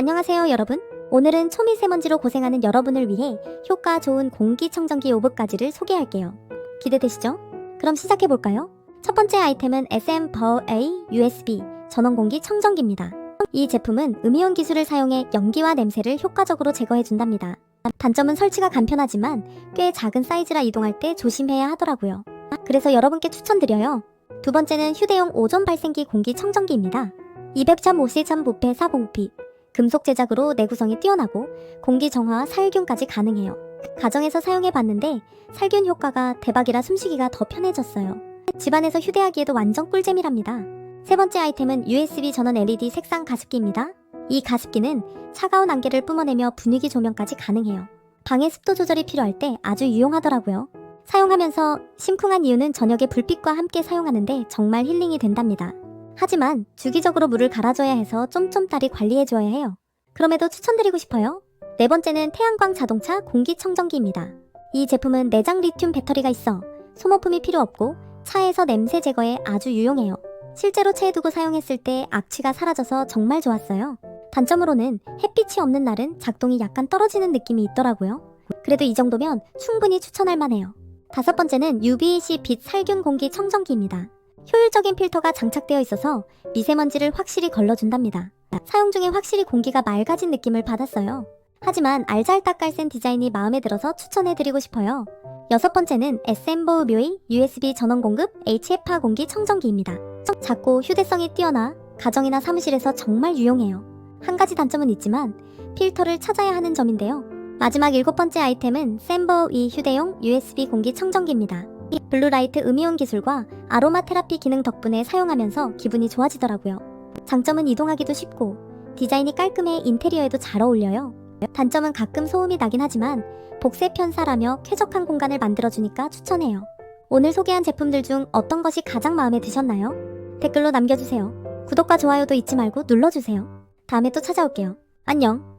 안녕하세요 여러분. 오늘은 초미세먼지로 고생하는 여러분을 위해 효과 좋은 공기청정기 5부까지를 소개할게요. 기대되시죠? 그럼 시작해볼까요? 첫 번째 아이템은 SM Power A USB 전원 공기 청정기입니다. 이 제품은 음이온 기술을 사용해 연기와 냄새를 효과적으로 제거해준답니다. 단점은 설치가 간편하지만 꽤 작은 사이즈라 이동할 때 조심해야 하더라고요. 그래서 여러분께 추천드려요. 두 번째는 휴대용 오존 발생기 공기 청정기입니다. 200.5C 부패 사봉피 금속 제작으로 내구성이 뛰어나고 공기 정화와 살균까지 가능해요. 가정에서 사용해 봤는데 살균 효과가 대박이라 숨쉬기가 더 편해졌어요. 집안에서 휴대하기에도 완전 꿀잼이랍니다. 세 번째 아이템은 USB 전원 LED 색상 가습기입니다. 이 가습기는 차가운 안개를 뿜어내며 분위기 조명까지 가능해요. 방해 습도 조절이 필요할 때 아주 유용하더라고요. 사용하면서 심쿵한 이유는 저녁에 불빛과 함께 사용하는데 정말 힐링이 된답니다. 하지만 주기적으로 물을 갈아줘야 해서 쫌쫌따리 관리해줘야 해요. 그럼에도 추천드리고 싶어요. 네 번째는 태양광 자동차 공기청정기입니다. 이 제품은 내장 리튬 배터리가 있어 소모품이 필요 없고 차에서 냄새 제거에 아주 유용해요. 실제로 차에 두고 사용했을 때 악취가 사라져서 정말 좋았어요. 단점으로는 햇빛이 없는 날은 작동이 약간 떨어지는 느낌이 있더라고요. 그래도 이 정도면 충분히 추천할 만해요. 다섯 번째는 UVC 빛 살균 공기 청정기입니다. 효율적인 필터가 장착되어 있어서 미세먼지를 확실히 걸러준답니다. 사용 중에 확실히 공기가 맑아진 느낌을 받았어요. 하지만 알잘딱깔센 디자인이 마음에 들어서 추천해드리고 싶어요. 여섯 번째는 SM 보묘의 USB 전원 공급 HEPA 공기 청정기입니다. 작고 휴대성이 뛰어나 가정이나 사무실에서 정말 유용해요. 한 가지 단점은 있지만 필터를 찾아야 하는 점인데요. 마지막 일곱 번째 아이템은 샘버 이 휴대용 USB 공기 청정기입니다. 블루라이트 음이온 기술과 아로마 테라피 기능 덕분에 사용하면서 기분이 좋아지더라고요. 장점은 이동하기도 쉽고 디자인이 깔끔해 인테리어에도 잘 어울려요. 단점은 가끔 소음이 나긴 하지만 복세 편사라며 쾌적한 공간을 만들어주니까 추천해요. 오늘 소개한 제품들 중 어떤 것이 가장 마음에 드셨나요? 댓글로 남겨주세요. 구독과 좋아요도 잊지 말고 눌러주세요. 다음에 또 찾아올게요. 안녕!